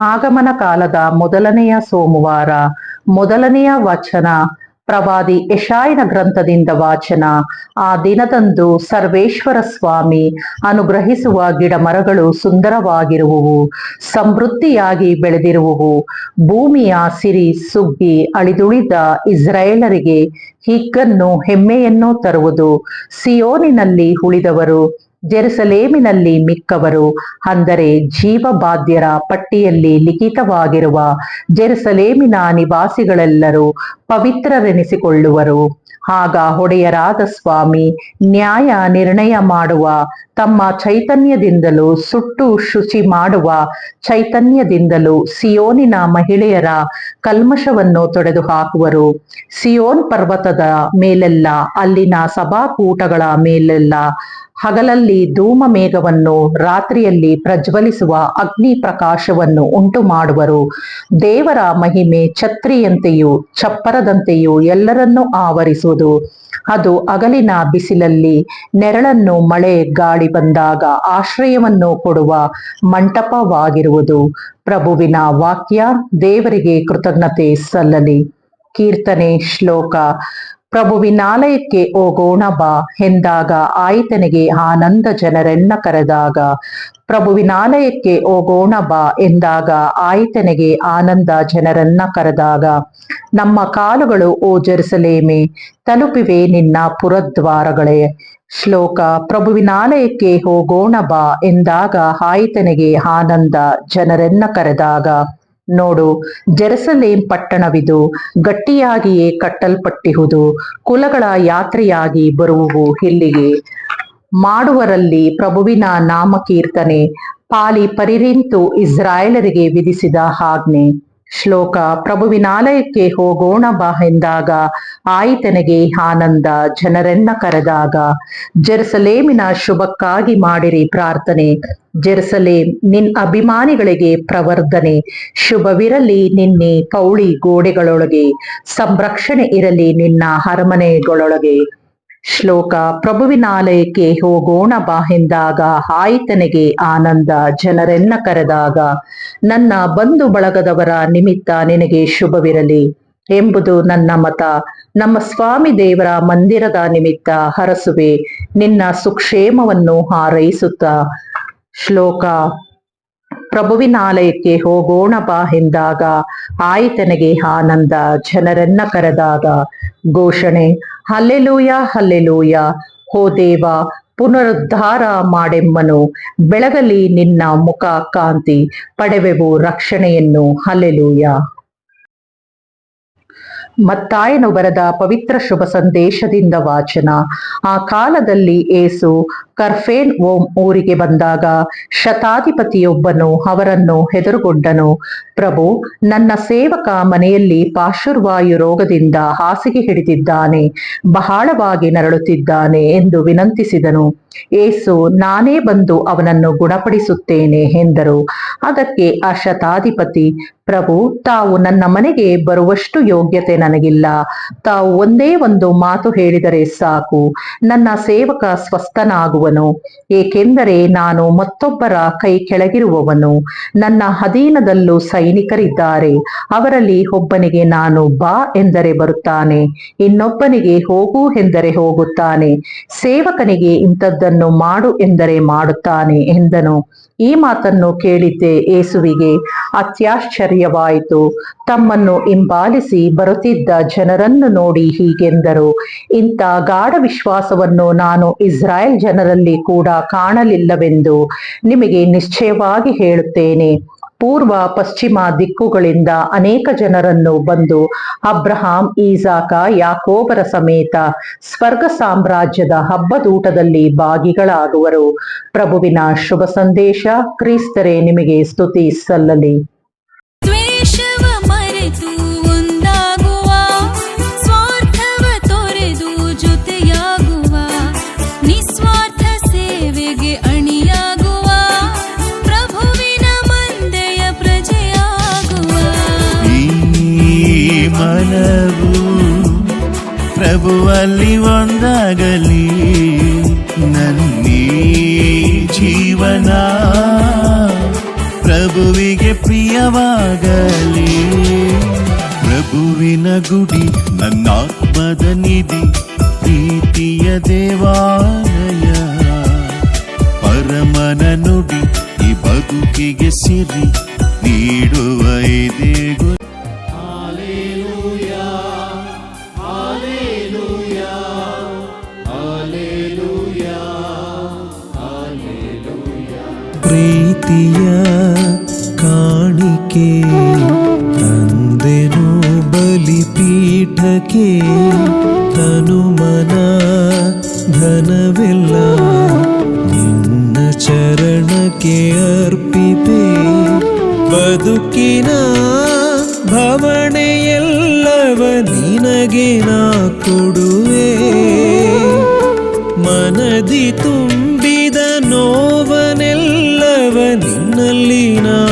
ಆಗಮನ ಕಾಲದ ಮೊದಲನೆಯ ಸೋಮವಾರ, ಮೊದಲನೆಯ ವಚನ, ಪ್ರವಾದಿ ಯಶಾಯನ ಗ್ರಂಥದಿಂದ ವಾಚನ. ಆ ದಿನದಂದು ಸರ್ವೇಶ್ವರ ಸ್ವಾಮಿ ಅನುಗ್ರಹಿಸುವ ಗಿಡ ಮರಗಳು ಸುಂದರವಾಗಿರುವುವು, ಸಮೃದ್ಧಿಯಾಗಿ ಬೆಳೆದಿರುವುವು. ಭೂಮಿಯ ಸಿರಿ ಸುಗ್ಗಿ ಅಳಿದುಳಿದ ಇಸ್ರಾಯೇಲರಿಗೆ ಹಿಗ್ಗನ್ನು ಹೆಮ್ಮೆಯನ್ನು ತರುವುದು. ಸಿಯೋನಿನಲ್ಲಿ ಉಳಿದವರು ಜೆರುಸಲೇಮಿನಲ್ಲಿ ಮಿಕ್ಕವರು, ಅಂದರೆ ಜೀವಬಾಧ್ಯರ ಪಟ್ಟಿಯಲ್ಲಿ ಲಿಖಿತವಾಗಿರುವ ಜೆರುಸಲೇಮಿನ ನಿವಾಸಿಗಳೆಲ್ಲರೂ ಪವಿತ್ರರೆನಿಸಿಕೊಳ್ಳುವರು. ಆಗ ಒಡೆಯರಾದ ಸ್ವಾಮಿ ನ್ಯಾಯ ನಿರ್ಣಯ ಮಾಡುವ, ತಮ್ಮ ಚೈತನ್ಯದಿಂದಲೂ ಸುಟ್ಟು ಶುಚಿ ಮಾಡುವ, ಚೈತನ್ಯದಿಂದಲೂ ಸಿಯೋನಿನ ಮಹಿಳೆಯರ ಕಲ್ಮಶವನ್ನು ತೊಡೆದು ಹಾಕುವರು ಸಿಯೋನ್ ಪರ್ವತದ ಮೇಲೆಲ್ಲ, ಅಲ್ಲಿನ ಸಭಾಕೂಟಗಳ ಮೇಲೆಲ್ಲ ಹಗಲಲ್ಲಿ ಧೂಮ ಮೇಘವನ್ನು ರಾತ್ರಿಯಲ್ಲಿ ಪ್ರಜ್ವಲಿಸುವ ಅಗ್ನಿ ಪ್ರಕಾಶವನ್ನು ಉಂಟು ಮಾಡುವರು ದೇವರ ಮಹಿಮೆ ಛತ್ರಿಯಂತೆಯೂ ಚಪ್ಪರದಂತೆಯೂ ಎಲ್ಲರನ್ನೂ ಆವರಿಸುವುದು. ಅದು ಅಗಲಿನ ಬಿಸಿಲಲ್ಲಿ ನೆರಳನ್ನು ಮಳೆ ಗಾಳಿ ಬಂದಾಗ ಆಶ್ರಯವನ್ನು ಕೊಡುವ ಮಂಟಪವಾಗಿರುವುದು. ಪ್ರಭುವಿನ ವಾಕ್ಯ ದೇವರಿಗೆ ಕೃತಜ್ಞತೆ ಸಲ್ಲಲಿ. ಕೀರ್ತನೆ ಶ್ಲೋಕ ಪ್ರಭುವಿನಾಲಯಕ್ಕೆ ಹೋಗೋಣ ಬಾ ಎಂದಾಗ ಆಯ್ತನಿಗೆ ಆನಂದ ಜನರೆನ್ನ ಕರೆದಾಗ ಪ್ರಭುವಿನಾಲಯಕ್ಕೆ ಹೋಗೋಣ ಬಾ ಎಂದಾಗ ಆಯ್ತನಿಗೆ ಆನಂದ ಜನರನ್ನ ಕರೆದಾಗ, ನಮ್ಮ ಕಾಲುಗಳು ಓ ಜೆರುಸಲೇಮೆ, ತಲುಪಿವೆ ನಿನ್ನ ಪುರದ್ವಾರಗಳೇ. ಶ್ಲೋಕ ಪ್ರಭುವಿನಾಲಯಕ್ಕೆ ಹೋಗೋಣ ಬಾ ಎಂದಾಗ ಆಯಿತನಿಗೆ ಆನಂದ ಜನರೆನ್ನ ಕರೆದಾಗ ನೋಡು ಜೆರುಸಲೇಂ ಪಟ್ಟಣವಿದು, ಗಟ್ಟಿಯಾಗಿಯೇ ಕಟ್ಟಲ್ಪಟ್ಟಿಹುದು, ಕುಲಗಳ ಯಾತ್ರೆಯಾಗಿ ಬರುವುವು ಇಲ್ಲಿಗೆ ಮಾಡುವರಲ್ಲಿ ಪ್ರಭುವಿನ ನಾಮಕೀರ್ತನೆ, ಪಾಲಿ ಪರಿರಿಂತು ಇಸ್ರಾಯೇಲರಿಗೆ ವಿಧಿಸಿದ ಆಜ್ಞೆ. ಶ್ಲೋಕ ಪ್ರಭುವಿನಾಲಯಕ್ಕೆ ಹೋಗೋಣ ಬಾ ಎಂದಾಗ, ಆಯಿತನಿಗೆ ಆನಂದ, ಜನರೆನ್ನ ಕರೆದಾಗ, ಜೆರುಸಲೇಮಿನ ಶುಭಕ್ಕಾಗಿ ಮಾಡಿರಿ ಪ್ರಾರ್ಥನೆ. ಜೆರುಸಲೇಮ್ ನಿನ್ ಅಭಿಮಾನಿಗಳಿಗೆ ಪ್ರವರ್ಧನೆ. ಶುಭವಿರಲಿ ನಿನ್ನೆ ಪೌಳಿ ಗೋಡೆಗಳೊಳಗೆ. ಸಂರಕ್ಷಣೆ ಇರಲಿ ನಿನ್ನ ಅರಮನೆಗಳೊಳಗೆ. ಶ್ಲೋಕ, ಪ್ರಭುವಿನಾಲಯಕ್ಕೆ ಹೋಗೋಣ ಬಾ ಎಂದಾಗ ಆಯಿತನಿಗೆ ಆನಂದ, ಜನರೆನ್ನ ಕರೆದಾಗ, ನನ್ನ ಬಂಧು ಬಳಗದವರ ನಿಮಿತ್ತ ನಿನಗೆ ಶುಭವಿರಲಿ ಎಂಬುದು ನನ್ನ ಮತ. ನಮ್ಮ ಸ್ವಾಮಿ ದೇವರ ಮಂದಿರದ ನಿಮಿತ್ತ ಹರಸುವೆ, ನಿನ್ನ ಸುಕ್ಷೇಮವನ್ನು ಹಾರೈಸುತ್ತ. ಶ್ಲೋಕ ಪ್ರಭುವಿನಾಲಯಕ್ಕೆ ಹೋಗೋಣ ಬಾ ಎಂದಾಗ ಆಯಿತನಿಗೆ ಆನಂದ, ಜನರನ್ನ ಕರೆದಾಗ ಘೋಷಣೆ, ಹಲ್ಲೆಲೂಯ ಹಲ್ಲೆಲೂಯ, ಹೋ ದೇವ, ಪುನರುದ್ಧಾರ ಮಾಡೆಮ್ಮನು, ಬೆಳಗಲಿ ನಿನ್ನ ಮುಖ ಕಾಂತಿ, ಪಡೆವೆವು ರಕ್ಷಣೆಯನ್ನು, ಹಲ್ಲೆಲೂಯ. ಮತ್ತಾಯನು ಬರೆದ ಪವಿತ್ರ ಶುಭ ಸಂದೇಶದಿಂದ ವಾಚನ, ಆ ಕಾಲದಲ್ಲಿ ಏಸು ಕರ್ಫೇನ್ ಓಂ ಊರಿಗೆ ಬಂದಾಗ ಶತಾಧಿಪತಿಯೊಬ್ಬನು ಅವರನ್ನು ಹೆದರುಗೊಂಡನು. ಪ್ರಭು, ನನ್ನ ಸೇವಕ ಮನೆಯಲ್ಲಿ ಪಾರ್ಶ್ವವಾಯು ರೋಗದಿಂದ ಹಾಸಿಗೆ ಹಿಡಿದಿದ್ದಾನೆ, ಬಹಳವಾಗಿ ನರಳುತ್ತಿದ್ದಾನೆ ಎಂದು ವಿನಂತಿಸಿದನು. ಏಸು, ನಾನೇ ಬಂದು ಅವನನ್ನು ಗುಣಪಡಿಸುತ್ತೇನೆ ಎಂದರು. ಅದಕ್ಕೆ ಆ ಶತಾಧಿಪತಿ, ಪ್ರಭು, ತಾವು ನನ್ನ ಮನೆಗೆ ಬರುವಷ್ಟು ಯೋಗ್ಯತೆ ನನಗಿಲ್ಲ. ತಾವು ಒಂದೇ ಒಂದು ಮಾತು ಹೇಳಿದರೆ ಸಾಕು. ನನ್ನ ಸೇವಕ ಸ್ವಸ್ಥನಾಗುವನು ಏಕೆಂದರೆ ನಾನು ಮತ್ತೊಬ್ಬರ ಕೈ ಕೆಳಗಿರುವವನು. ನನ್ನ ಅಧೀನದಲ್ಲೂ ಸೈನಿಕರಿದ್ದಾರೆ. ಅವರಲ್ಲಿ ಒಬ್ಬನಿಗೆ ನಾನು ಬಾ ಎಂದರೆ ಬರುತ್ತಾನೆ. ಇನ್ನೊಬ್ಬನಿಗೆ ಹೋಗು ಎಂದರೆ ಹೋಗುತ್ತಾನೆ. ಸೇವಕನಿಗೆ ಇಂಥದ್ದನ್ನು ಮಾಡು ಎಂದರೆ ಮಾಡುತ್ತಾನೆ ಎಂದನು. ಈ ಮಾತನ್ನು ಕೇಳಿದ್ದೆ ಏಸುವಿಗೆ, ಅತ್ಯಾಶ್ಚರ್ಯವಾಯಿತು. ತಮ್ಮನ್ನು ಹಿಂಬಾಲಿಸಿ ಬರುತ್ತಿದ್ದ ಜನರನ್ನು ನೋಡಿ ಹೀಗೆಂದರು. ಇಂಥ ಗಾಢ ವಿಶ್ವಾಸವನ್ನು ನಾನು ಇಸ್ರಾಯೇಲ್ ಜನರಲ್ಲಿ ಕೂಡ ಕಾಣಲಿಲ್ಲವೆಂದು ನಿಮಗೆ ನಿಶ್ಚಯವಾಗಿ ಹೇಳುತ್ತೇನೆ. ಪೂರ್ವ ಪಶ್ಚಿಮ ದಿಕ್ಕುಗಳಿಂದ ಅನೇಕ ಜನರನ್ನು ಬಂದು ಅಬ್ರಹಾಂ, ಈಸಾಕ, ಯಾಕೋಬರ ಸಮೇತ ಸ್ವರ್ಗ ಸಾಮ್ರಾಜ್ಯದ ಹಬ್ಬದೂಟದಲ್ಲಿ ಭಾಗಿಗಳಾಗುವರು. ಪ್ರಭುವಿನ ಶುಭ ಸಂದೇಶ ಕ್ರಿಸ್ತರೇ ನಿಮಗೆ ಸ್ತುತಿ ಸಲ್ಲಲಿ. ಪ್ರಭುವಲ್ಲಿ ಒಂದಾಗಲಿ. ನನ್ನಿ ಜೀವನ ಪ್ರಭುವಿಗೆ ಪ್ರಿಯವಾಗಲಿ. ಪ್ರಭುವಿನ ಗುಡಿ ನನ್ನಾತ್ಮದ ನಿಧಿ, ಪ್ರೀತಿಯ ದೇವಾಲಯ. ಪರಮನ ನುಡಿ, ಈ ಬದುಕಿಗೆ ಸಿರಿ, ನೀಡುವ ಇದೇ ಪ್ರೀತಿಯ ಕಾಣಿಕೆ, ತಂದೆನು ಬಲಿಪೀಠಕ್ಕೆ ತನುಮನ ಧನವೆಲ್ಲ ನಿನ್ನ ಚರಣಕ್ಕೆ ಅರ್ಪಿತೆ. ಬದುಕಿನ ಭವಣೆಯೆಲ್ಲವ ನಿನಗೆ ನಾ ಕೊಡುವೆ. ಮನದಿ ತುಂಬಿದ ನಿನ್ನಲ್ಲಿ ನಾನಿಡುವೆ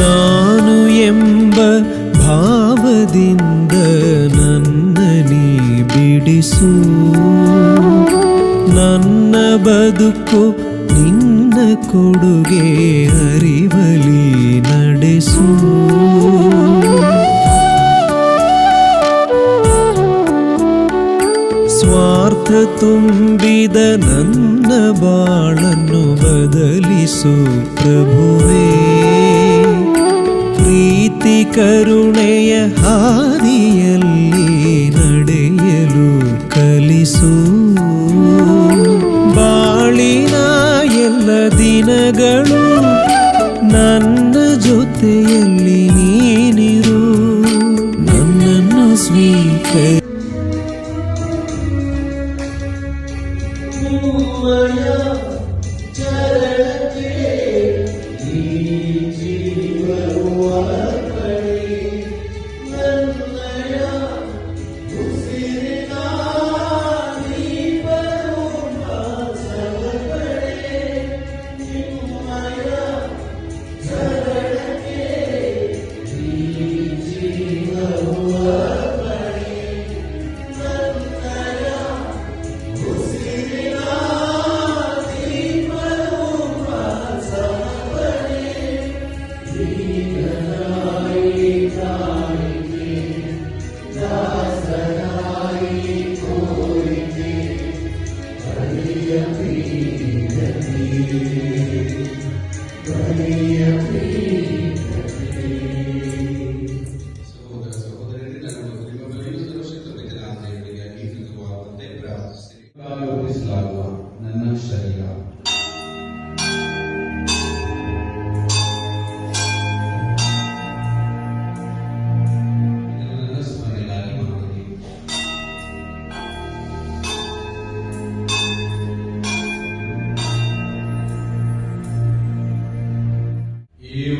ನಾನು ಎಂಬ ಭಾವದಿಂದ ನನ್ನ ನೀ ಬಿಡಿಸು ನನ್ನ ಬದುಕು ನಿನ್ನ ಕೊಡುಗೆ ಅರಿವಲಿ ನಡೆಸು ಸ್ವಾರ್ಥ ತುಂಬಿದ ನನ್ನ ಬಾಳನ್ನು ಬದಲಿಸು ಪ್ರಭುವೇ ಪ್ರೀತಿ ಕರುಣೆಯ ಹಾದಿಯಲ್ಲಿ ನಡೆಯಲು ಕಲಿಸು. ಬಾಳಿನ ಎಲ್ಲ ದಿನಗಳು ನನ್ನ ಜೊತೆಯಲ್ಲಿ praise the Lord. ನನ್ನ ಶರೀರ You